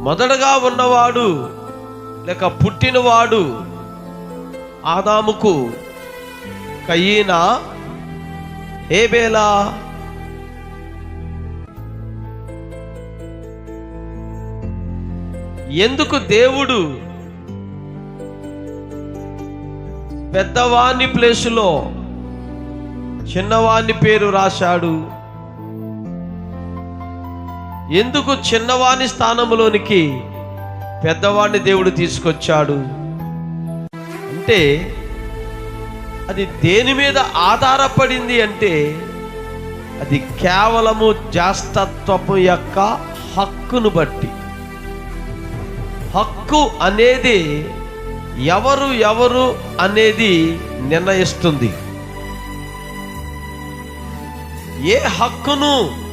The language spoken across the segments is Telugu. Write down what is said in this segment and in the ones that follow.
మొదటగా ఉన్నవాడు లేక పుట్టినవాడు ఆదాముకు కయ్యనా హేబేలా. ఎందుకు దేవుడు పెద్దవాని ప్లేసులో చిన్నవాని పేరు రాశాడు? ఎందుకు చిన్నవాని స్థానంలోనికి పెద్దవాడిని దేవుడు తీసుకొచ్చాడు? అంటే అది దేని మీద ఆధారపడింది అంటే అది కేవలము జాస్తత్వము యొక్క హక్కును బట్టి. హక్కు అనేది ఎవరు ఎవరు అనేది నిర్ణయిస్తుంది. ఏ హక్కును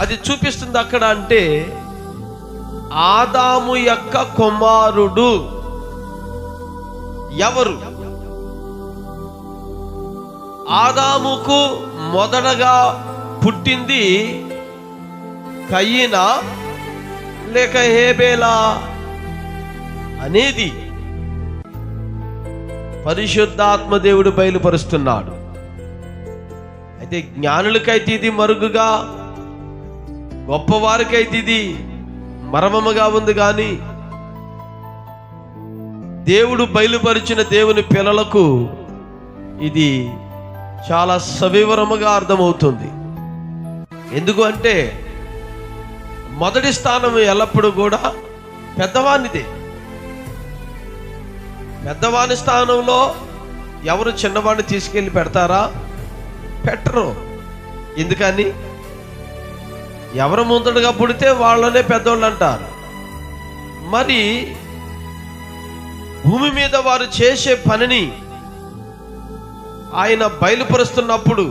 అది చూపిస్తుంది అక్కడ అంటే ఆదాము యొక్క కుమారుడు. ఎవరు? ఆదాముకు మొదటగా పుట్టింది కయ్యినా లేక హేబేలా అనేది. పరిశుద్ధాత్మ దేవుడు బయలుపరుస్తున్నాడు. అయితే జ్ఞానులకైతే ఇది మరుగుగా గొప్పవారికైతే ఇది మర్మముగా ఉంది కానీ దేవుడు బయలుపరిచిన దేవుని పిల్లలకు ఇది చాలా సవివరముగా అర్థమవుతుంది. ఎందుకు అంటే మొదటి స్థానం ఎల్లప్పుడూ కూడా పెద్దవానిదే. పెద్దవాని స్థానంలో ఎవరు చిన్నవాడిని తీసుకెళ్ళి పెడతారా? పెట్టరు. ఎందుకని? ఎవరు ముందడుగా పుడితే వాళ్ళనే పెద్దోళ్ళు అంటారు. మరి భూమి మీద వారు చేసే పనిని ఆయన బయలుపరుస్తున్నప్పుడు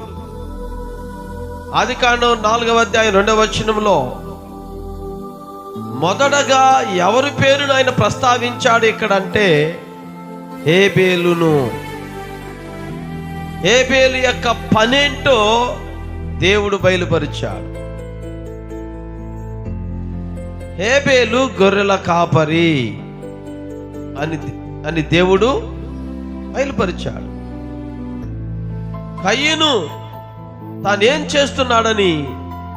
ఆదికాండం నాలుగవ అధ్యాయం రెండవ వచనంలో మొదటగా ఎవరి పేరును ఆయన ప్రస్తావించాడు ఇక్కడ అంటే హేబేలును. హేబేలు యొక్క పనేంటో దేవుడు బయలుపరిచాడు. హేబేలు గొర్రెల కాపరి అని అని దేవుడు బయలుపరిచాడు. కయ్యను తానేం చేస్తున్నాడని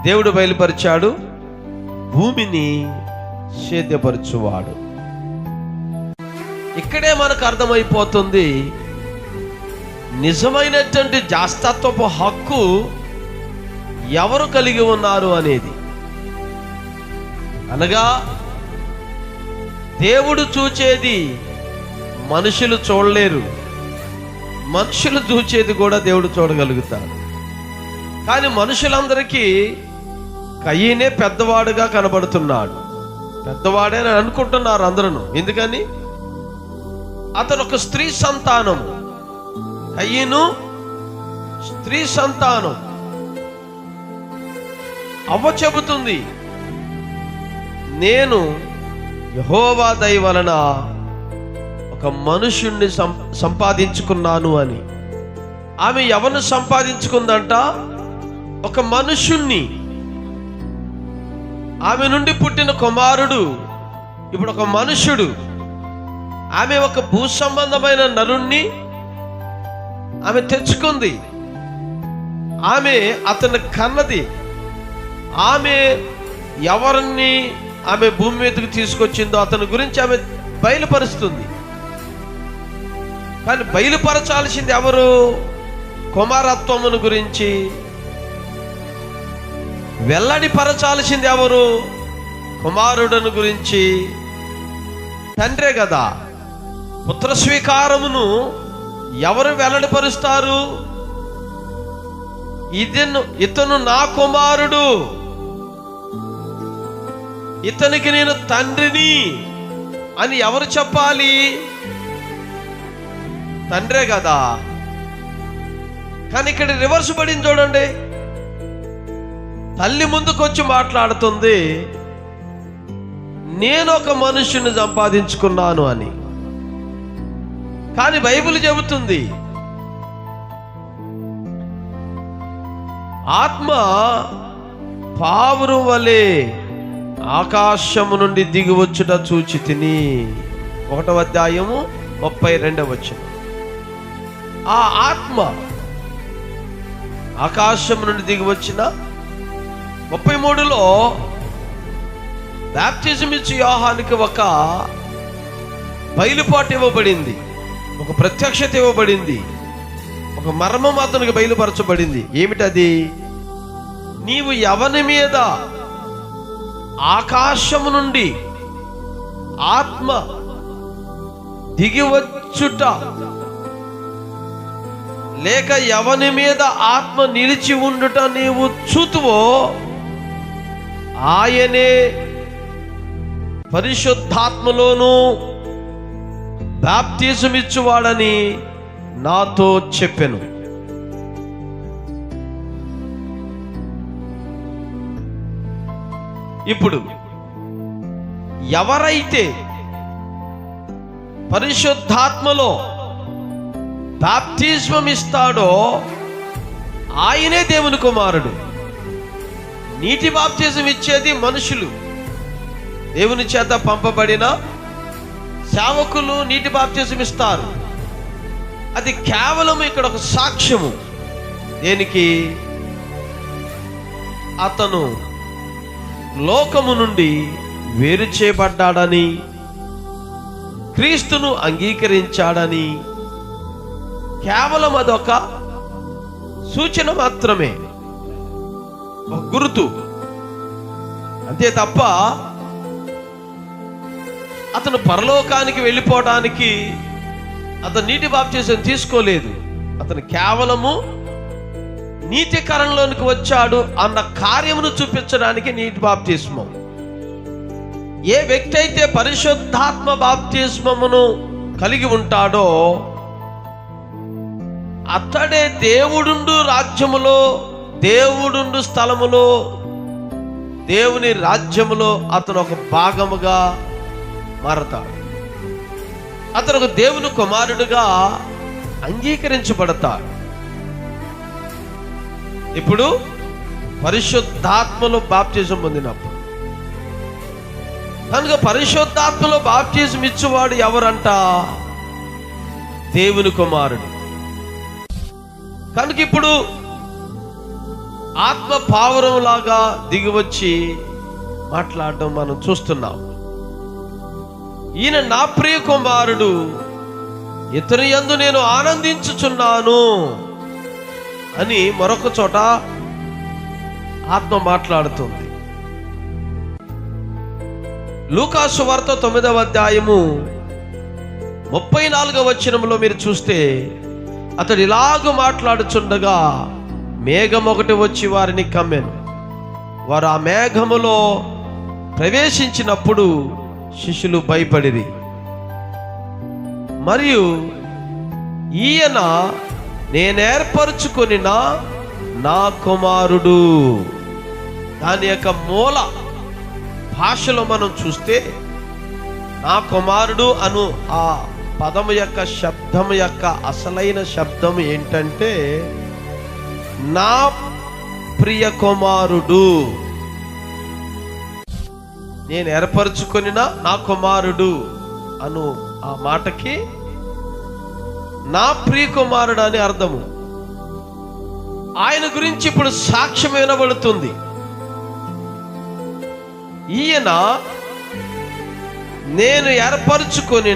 దేవుడు బయలుపరిచాడు. భూమిని సేద్యపరచువాడు. ఇక్కడే మనకు అర్థమైపోతుంది నిజమైనటువంటి జాస్తత్వపు హక్కు ఎవరు కలిగి ఉన్నారు అనేది. అనగా దేవుడు చూచేది మనుషులు చూడలేరు మనుషులు చూచేది కూడా దేవుడు చూడగలుగుతాడు. కానీ మనుషులందరికీ కయ్యనే పెద్దవాడుగా కనబడుతున్నాడు. పెద్దవాడే అని అనుకుంటున్నారు అందరూ ఎందుకని? అతను ఒక స్త్రీ సంతానం కయ్యను స్త్రీ సంతానం. అవ్వ చెబుతుంది నేను యహోవా దయ వలన ఒక మనుషుణ్ణి సం సంపాదించుకున్నాను అని. ఆమె ఎవరిని సంపాదించుకుందంట? ఒక మనుషుణ్ణి ఆమె నుండి పుట్టిన కుమారుడు ఇప్పుడు ఒక మనుషుడు ఆమె ఒక భూ సంబంధమైన నరుణ్ణి ఆమె తెచ్చుకుంది. ఆమె అతని కన్నది. ఆమె ఎవరిని ఆమె భూమి మీదకి తీసుకొచ్చిందో అతని గురించి ఆమె బయలుపరుస్తుంది. కానీ బయలుపరచాల్సింది ఎవరు? కుమారత్వమును గురించి. వెల్లడిపరచాల్సింది ఎవరు? కుమారుడును గురించి. తండ్రే కదా పుత్ర స్వీకారమును ఎవరు వెల్లడిపరుస్తారు? ఇతను ఇతను నా కుమారుడు. ఇతనికి నేను తండ్రిని అని ఎవరు చెప్పాలి? తండ్రే కదా. కానీ ఇక్కడ రివర్స్ పడింది చూడండి. తల్లి ముందుకొచ్చి మాట్లాడుతుంది. నేను ఒక మనుషుని సంపాదించుకున్నాను అని. కానీ బైబిల్ చెబుతుంది ఆత్మ పావురం వలె ఆకాశము నుండి దిగివచ్చుట చూచి తిని. ఒకటవ అధ్యాయము ముప్పై రెండవ వచ్చిన ఆ ఆత్మ ఆకాశం నుండి దిగివచ్చిన ముప్పై మూడులో బ్యాప్టిజం ఇచ్చి యోహానికి ఒక బయలుపాటు ఇవ్వబడింది. ఒక ప్రత్యక్షత ఇవ్వబడింది. ఒక మర్మం అతనికి బయలుపరచబడింది. ఏమిటది? నీవు ఎవని మీద ఆకాశము నుండి ఆత్మ దిగివచ్చుట లేక ఎవని మీద ఆత్మ నిలిచి ఉండుట నీవు చూతువో ఆయనే పరిశుద్ధాత్మలోను బాప్తిజం నాతో చెప్పెను. ఇప్పుడు ఎవరైతే పరిశుద్ధాత్మలో బాప్తిజం ఇస్తాడో ఆయనే దేవుని కుమారుడు. నీటి బాప్తిజం ఇచ్చేది మనుషులు. దేవుని చేత పంపబడిన సేవకులు నీటి బాప్తిజం ఇస్తారు. అది కేవలం ఇక్కడ ఒక సాక్ష్యము. దేనికి? అతను లోకము నుండి వేరు చేయబడ్డాడని క్రీస్తును అంగీకరించాడని కేవలం అదొక సూచన మాత్రమే. ఒక గుర్తు. అంతే తప్ప అతను పరలోకానికి వెళ్ళిపోవడానికి అతను నీటి బాప్తీసం తీసుకోలేదు. అతను కేవలము నీతికరంలోనికి వచ్చాడు అన్న కార్యమును చూపించడానికి నీటి బాప్తిస్మం ఏ వ్యక్తి అయితే పరిశుద్ధాత్మ బాప్తిస్మమును కలిగి ఉంటాడో అతడే దేవుడుండు రాజ్యములో దేవుడుండు స్థలములో దేవుని రాజ్యములో అతను ఒక భాగముగా మారతాడు. అతను ఒక దేవుని కుమారుడుగా అంగీకరించబడతాడు. ఇప్పుడు పరిశుద్ధాత్మలో బాప్తిజం పొందినప్పుడు. కనుక పరిశుద్ధాత్మలో బాప్తిజం ఇచ్చేవాడు ఎవరంట? దేవుని కుమారుడు. కనుక ఇప్పుడు ఆత్మ పావురం లాగా దిగివచ్చి మాట్లాడడం మనం చూస్తున్నాం. ఈయన నా ప్రియ కుమారుడు ఇతని యందు నేను ఆనందించుచున్నాను. అని మరొక చోట ఆత్మ మాట్లాడుతుంది. లూకాసు వార్త తొమ్మిదవ అధ్యాయము ముప్పై నాలుగవ వచనంలో మీరు చూస్తే అతడు ఇలాగ మాట్లాడుచుండగా మేఘం ఒకటి వచ్చి వారిని కమ్మెను. వారు ఆ మేఘములో ప్రవేశించినప్పుడు శిష్యులు భయపడిరి. మరియు ఈయన నేను ఏర్పరచుకొని నా కుమారుడు. దాని యొక్క మూల భాషలో మనం చూస్తే నా కుమారుడు అను ఆ పదము యొక్క శబ్దం యొక్క అసలైన శబ్దం ఏంటంటే నా ప్రియ కుమారుడు. నేను ఏర్పరచుకొని నా కుమారుడు అను ఆ మాటకి నా ప్రియ కుమారుడు అని అర్థము. ఆయన గురించి ఇప్పుడు సాక్ష్యం వినబడుతుంది. ఈయన నేను ఏర్పరచుకొని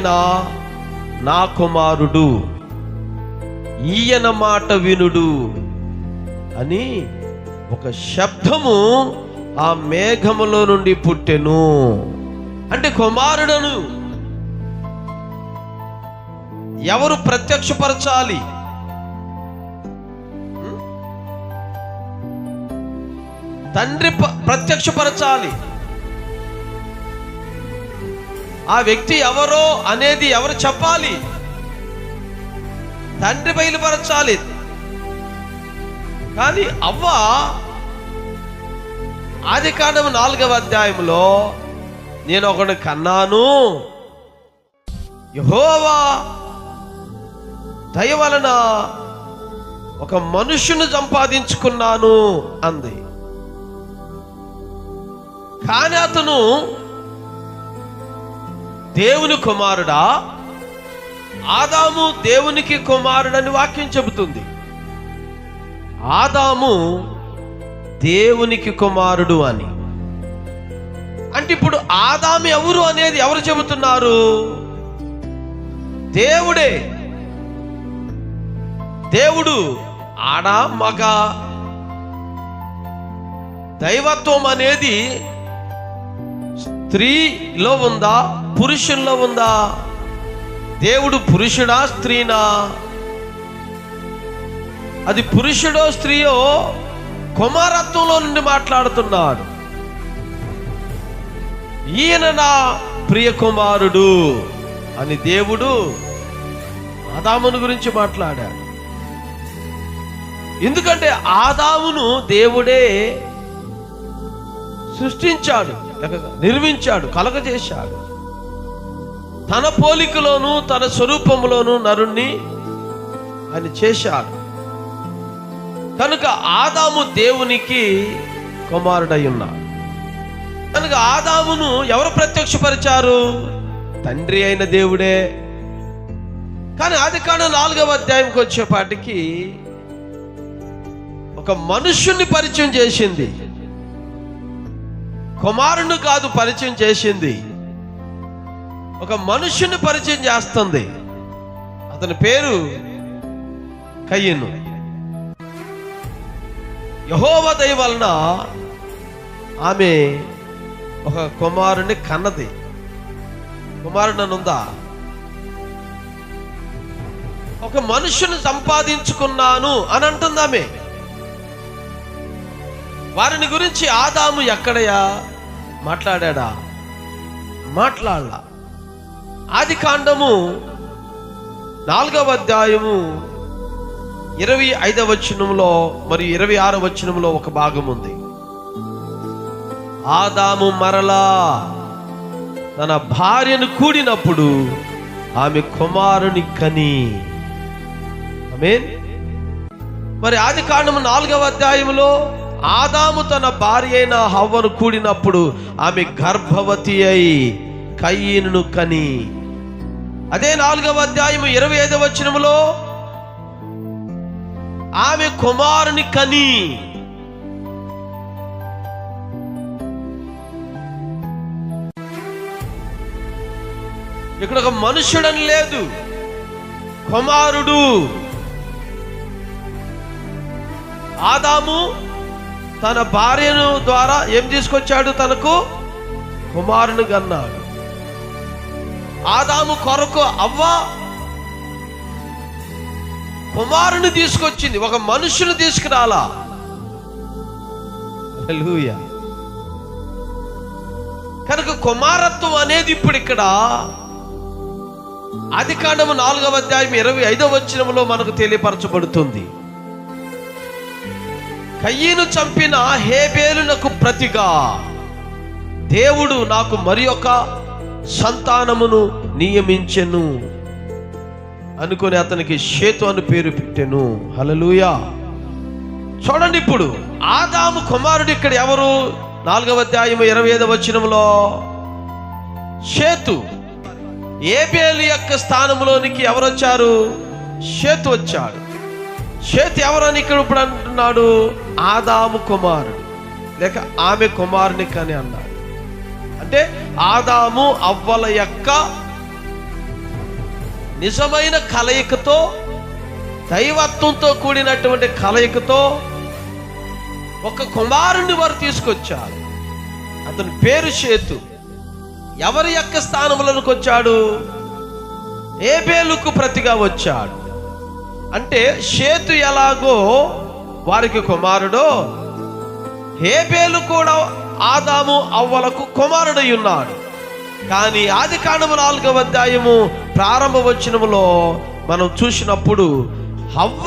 నా కుమారుడు. ఈయన మాట వినుడు అని ఒక శబ్దము ఆ మేఘములో నుండి పుట్టెను. అంటే కుమారుడను ఎవరు ప్రత్యక్షపరచాలి? తండ్రి ప్రత్యక్షపరచాలి. ఆ వ్యక్తి ఎవరో అనేది ఎవరు చెప్పాలి? తండ్రి బయలుపరచాలి. కానీ అవ్వ ఆది కాండం నాలుగవ అధ్యాయంలో నేను ఒకడు కన్నాను. యహోవా దయ వలన ఒక మనుషుని సంపాదించుకున్నాను అంది. కానీ అతను దేవుని కుమారుడా ఆదాము దేవునికి కుమారుడని వాక్యం చెబుతుంది. ఆదాము దేవునికి కుమారుడు అని. అంటే ఇప్పుడు ఆదాము ఎవరు అనేది ఎవరు చెబుతున్నారు? దేవుడే. దేవుడు ఆడ మగ. దైవత్వం అనేది స్త్రీలో ఉందా పురుషుల్లో ఉందా? దేవుడు పురుషుడా స్త్రీనా? అది పురుషుడో స్త్రీయో కుమారత్వంలో నుండి మాట్లాడుతున్నాడు. ఈయన నా ప్రియ కుమారుడు అని దేవుడు ఆదాముని గురించి మాట్లాడాడు. ఎందుకంటే ఆదామును దేవుడే సృష్టించాడు నిర్మించాడు కలగజేశాడు. తన పోలికలోను తన స్వరూపంలోను నరుణ్ణి ఆయన చేశాడు. కనుక ఆదాము దేవునికి కుమారుడై ఉన్నాడు కనుక ఆదామును ఎవరు ప్రత్యక్షపరిచారు? తండ్రి అయిన దేవుడే. కానీ ఆది కాను నాలుగవ అధ్యాయంకి వచ్చేపాటికి ఒక మనుష్యుని పరిచయం చేసింది. కుమారుని కాదు పరిచయం చేసింది. ఒక మనుష్యుని పరిచయం చేస్తుంది. అతని పేరు కయ్యను యహోవ దయ వలన ఆమె ఒక కుమారుని కన్నది. కుమారుడు ఉందా? ఒక మనుషుని సంపాదించుకున్నాను అని అంటుంది ఆమె. వారిని గురించి ఆదాము ఎక్కడయా? మాట్లాడా మాట్లాడలా. ఆది కాండము నాలుగవ అధ్యాయము ఇరవై ఐదవ వచనంలో మరియు ఇరవై ఆరవ వచనంలో ఒక భాగం ఉంది. ఆదాము మరలా తన భార్యను కూడినప్పుడు ఆమె కుమారుని కని. ఆమేన్. మరి ఆది కాండము నాలుగవ అధ్యాయంలో ఆదాము తన భార్య అయిన హవ్వను కూడినప్పుడు ఆమె గర్భవతి అయి కయ్యను కని. అదే నాలుగవ అధ్యాయము ఇరవై ఐదవ వచనములో ఆమె కుమారుని కని. ఇక్కడ ఒక మనుషుడని లేదు కుమారుడు. ఆదాము తన భార్యను ద్వారా ఏం తీసుకొచ్చాడు తనకు? కుమారుని కన్నాడు. ఆదాము కొరకు అవ్వ కుమారుని తీసుకొచ్చింది ఒక మనుషుని తీసుకురాలా? కనుక కుమారత్వం అనేది ఇప్పుడు ఇక్కడ ఆది నాలుగవ అధ్యాయం ఇరవై ఐదవ వచ్చినములో మనకు తెలియపరచబడుతుంది. కయ్యను చంపిన హేబేలునకు ప్రతిగా. దేవుడు నాకు మరి ఒక సంతానమును నియమించెను. అనుకొని అతనికి షేతు అని పేరు పెట్టెను. హలలుయా చూడండి ఇప్పుడు ఆదాము కుమారుడు ఇక్కడ ఎవరు? నాలుగవ అధ్యాయం ఇరవై ఐదవ వచనంలో షేతు ఏబేలు యొక్క స్థానంలోనికి ఎవరు వచ్చారు షేతు వచ్చాడు. చేతి ఎవరని ఇక్కడ ఇప్పుడు అంటున్నాడు? ఆదాము కుమారుడు. లేక ఆమె కుమారుని కని అన్నాడు. అంటే ఆదాము అవ్వల యొక్క నిజమైన కలయికతో దైవత్వంతో కూడినటువంటి కలయికతో ఒక కుమారుని వారు తీసుకొచ్చారు. అతని పేరు చేతు. ఎవరి యొక్క స్థానములకు వచ్చాడు ఏబేలుకు ప్రతిగా వచ్చాడు. అంటే షేతు ఎలాగో వారికి కుమారుడో హేబేలు కూడా ఆదాము అవ్వలకు కుమారుడై ఉన్నాడు. కానీ ఆది కాండము నాలుగవ అధ్యాయము ప్రారంభ వచనములో మనం చూసినప్పుడు హవ్వ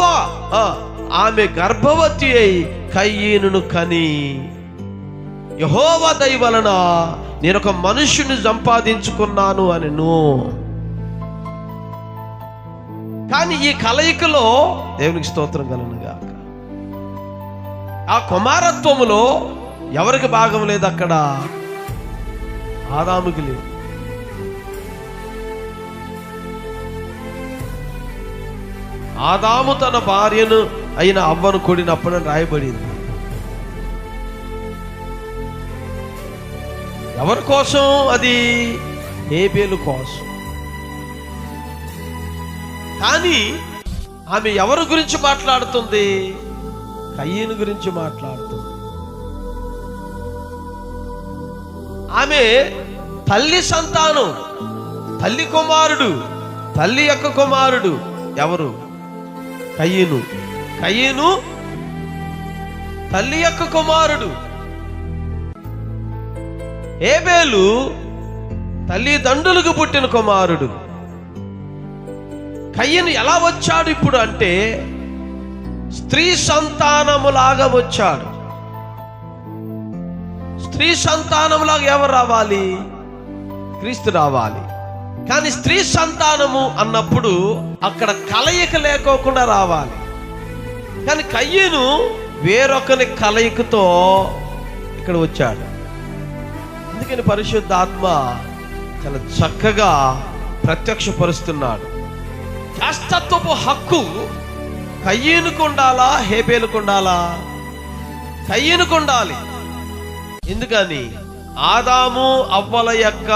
ఆమె గర్భవతి అయి కయ్యను కని యహోవ దయ వలన నేను ఒక మనుష్యుని సంపాదించుకున్నాను నువ్వు కానీ ఈ కలయికలో దేవునికి స్తోత్రం కలనుగాక ఆ కుమారత్వములో ఎవరికి భాగం లేదు అక్కడ? ఆదాముకి లేదు. ఆదాము తన భార్యను అయిన అవ్వను కొడినప్పుడు రాయబడింది. ఎవరి కోసం? అది హేబేలు కోసం. కానీ ఆమె ఎవరి గురించి మాట్లాడుతుంది? కయ్యను గురించి మాట్లాడుతుంది. ఆమె తల్లి సంతానం తల్లి కుమారుడు తల్లి యొక్క కుమారుడు ఎవరు? కయ్యను. కయ్యను తల్లి యొక్క కుమారుడు. ఏబేలు తల్లిదండ్రులకు పుట్టిన కుమారుడు. కయ్యను ఎలా వచ్చాడు ఇప్పుడు అంటే స్త్రీ సంతానములాగా వచ్చాడు. స్త్రీ సంతానములాగా ఎవరు రావాలి? క్రీస్తు రావాలి. కానీ స్త్రీ సంతానము అన్నప్పుడు అక్కడ కలయిక లేకోకుండా రావాలి. కానీ కయ్యను వేరొకని కలయికతో ఇక్కడ వచ్చాడు. అందుకని పరిశుద్ధాత్మ చాలా చక్కగా ప్రత్యక్షపరుస్తున్నాడు. శాస్తత్వపు హక్కు కయ్యనుకు ఉండాలా హేబేలుకు ఎందుకని? ఆదాము అవ్వల యొక్క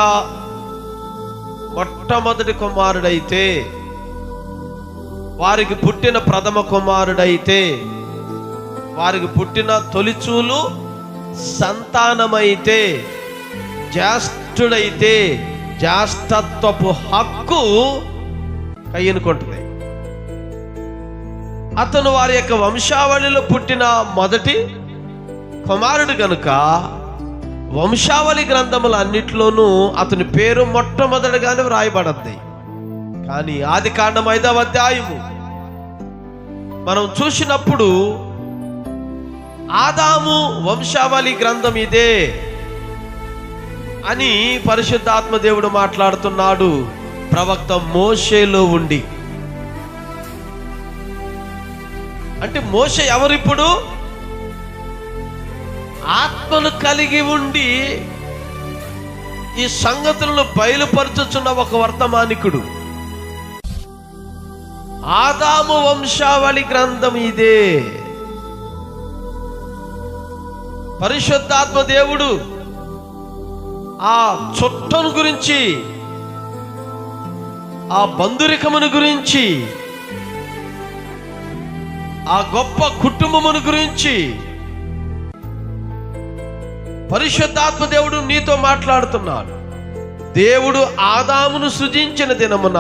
మొట్టమొదటి కుమారుడైతే వారికి పుట్టిన ప్రథమ కుమారుడైతే వారికి పుట్టిన తొలిచూలు సంతానమైతే జ్యేష్ఠుడైతే జ్యేష్ఠత్వపు హక్కు కయ్యనుకుంటుంది అతను వారి యొక్క వంశావళిలో పుట్టిన మొదటి కుమారుడు గనుక వంశావళి గ్రంథముల అన్నిట్లోనూ అతని పేరు మొట్టమొదటిగానే వ్రాయబడద్ది కానీ ఆది కాండం ఐదవ అధ్యాయము. మనం చూసినప్పుడు ఆదాము వంశావళి గ్రంథం ఇదే అని పరిశుద్ధాత్మ దేవుడు మాట్లాడుతున్నాడు. ప్రవక్త మోషేలో ఉండి. అంటే మోషే ఎవరిప్పుడు? ఆత్మను కలిగి ఉండి ఈ సంగతులను బయలుపరచుచున్న ఒక వర్తమానికుడు. ఆదాము వంశావళి గ్రంథం ఇదే. పరిశుద్ధాత్మ దేవుడు ఆ చుట్టను గురించి ఆ బంధురికమును గురించి ఆ గొప్ప కుటుంబమును గురించి పరిశుద్ధాత్మ దేవుడు నీతో మాట్లాడుతున్నాడు. దేవుడు ఆదామును సృజించిన దినమున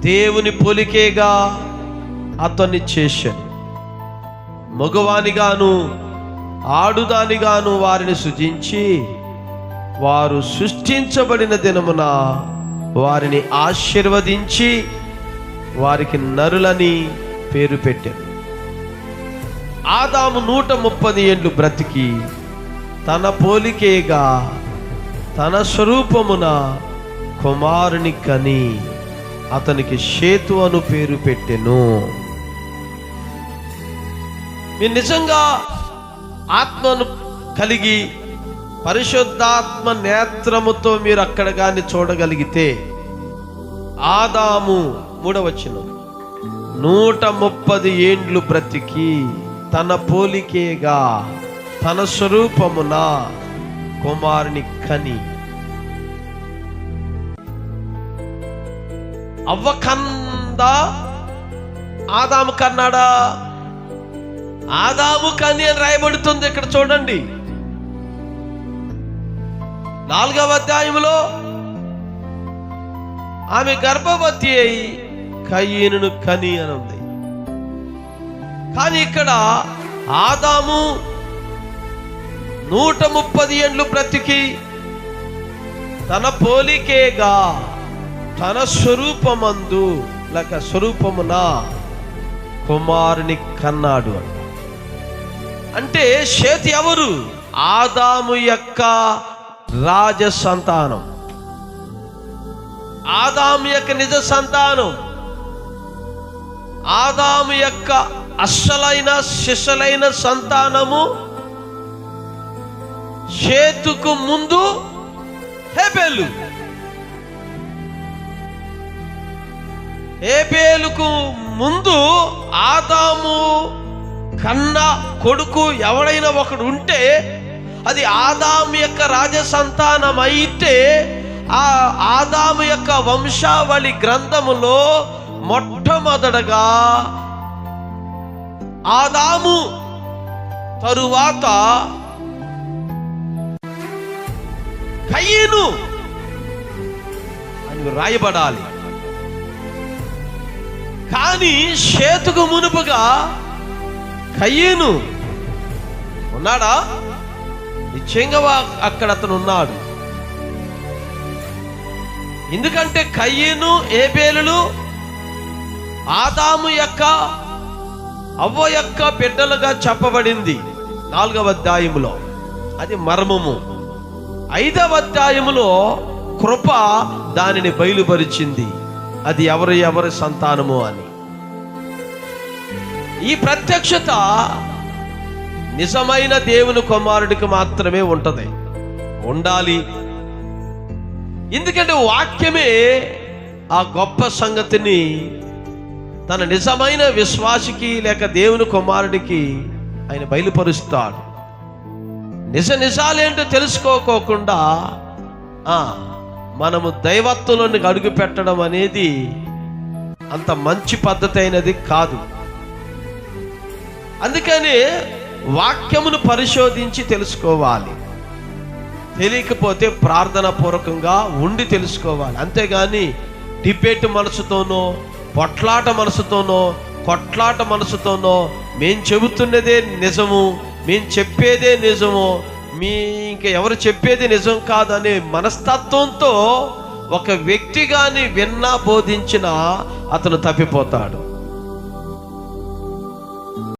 దేవుని పొలికేగా అతన్ని చేశాను మగవానిగాను ఆడుదానిగాను వారిని సృజించి వారు సృష్టించబడిన దినమున వారిని ఆశీర్వదించి వారికి నరులని పేరు పెట్టారు. ఆదాము నూట ముప్పది ఏండ్లు బ్రతికి తన పోలికేగా తన స్వరూపమున కుమారుని కని అతనికి సేతు అను పేరు పెట్టెను. మీరు నిజంగా ఆత్మను కలిగి పరిశుద్ధాత్మ నేత్రముతో మీరు అక్కడ కానీ చూడగలిగితే ఆదాము మూడవచనం. నూట ముప్పది ఏండ్లు బ్రతికి తన పోలికేగా తన స్వరూపమున కుమారుని కని. అవ్వకంద ఆదాము కన్నాడా? ఆదాము కని అని రాయబడుతుంది ఇక్కడ చూడండి. నాలుగవ అధ్యాయంలో ఆమె గర్భవతి అయి కయ్యను కని అని ఉంది. కానీ ఇక్కడ ఆదాము నూట ముప్పది ఏండ్లు బ్రతికి తన పోలికేగా తన స్వరూపమందు లేక స్వరూపమున కుమారుని కన్నాడు అంటే చేతి ఎవరు? ఆదాము యొక్క రాజ సంతానం ఆదాము యొక్క నిజ సంతానం. ఆదాము యొక్క అస్సలైన శిశలైన సంతానము చేతుకు ముందు ఏబేలు హేబేలుకు ముందు ఆదాము కన్న కొడుకు ఎవడైనా ఒకడు ఉంటే అది ఆదాము యొక్క రాజసంతానం అయితే ఆ ఆదాము యొక్క వంశావళి గ్రంథములో మొట్టమొదటగా ఆదాము తరువాత కయ్యను అని రాయబడాలి కానీ షేతుకు మునుపుగా కయ్యను ఉన్నాడా? చెంగవా అక్కడ అతను ఉన్నాడు ఎందుకంటే కయ్యను ఏబేలులు ఆదాము యొక్క అవ్వ యొక్క బిడ్డలుగా చెప్పబడింది నాలుగవ అధ్యాయములో. అది మర్మము. ఐదవ అధ్యాయములో కృప దానిని బయలుపరిచింది. అది ఎవరు ఎవరి సంతానము అని. ఈ ప్రత్యక్షత నిజమైన దేవుని కుమారుడికి మాత్రమే ఉంటుంది. ఉండాలి. ఎందుకంటే వాక్యమే ఆ గొప్ప సంగతిని తన నిజమైన విశ్వాసికి లేక దేవుని కుమారుడికి ఆయన బయలుపరుస్తాడు. నిజ నిజాలేంటో తెలుసుకోకోకుండా మనము దైవత్వంలోనికి అడుగు పెట్టడం అనేది అంత మంచి పద్ధతి అయినది కాదు. అందుకని వాక్యమును పరిశోధించి తెలుసుకోవాలి. తెలియకపోతే ప్రార్థన పూర్వకంగా ఉండి తెలుసుకోవాలి. అంతేగాని డిబేట్ మనసుతోనో పొట్లాట మనసుతోనో కొట్లాట మనసుతోనో మేం చెబుతున్నదే నిజము మేం చెప్పేదే నిజము మీ ఇంకా ఎవరు చెప్పేది నిజం కాదనే మనస్తత్వంతో ఒక వ్యక్తిగాని విన్నా బోధించినా అతను తప్పిపోతాడు.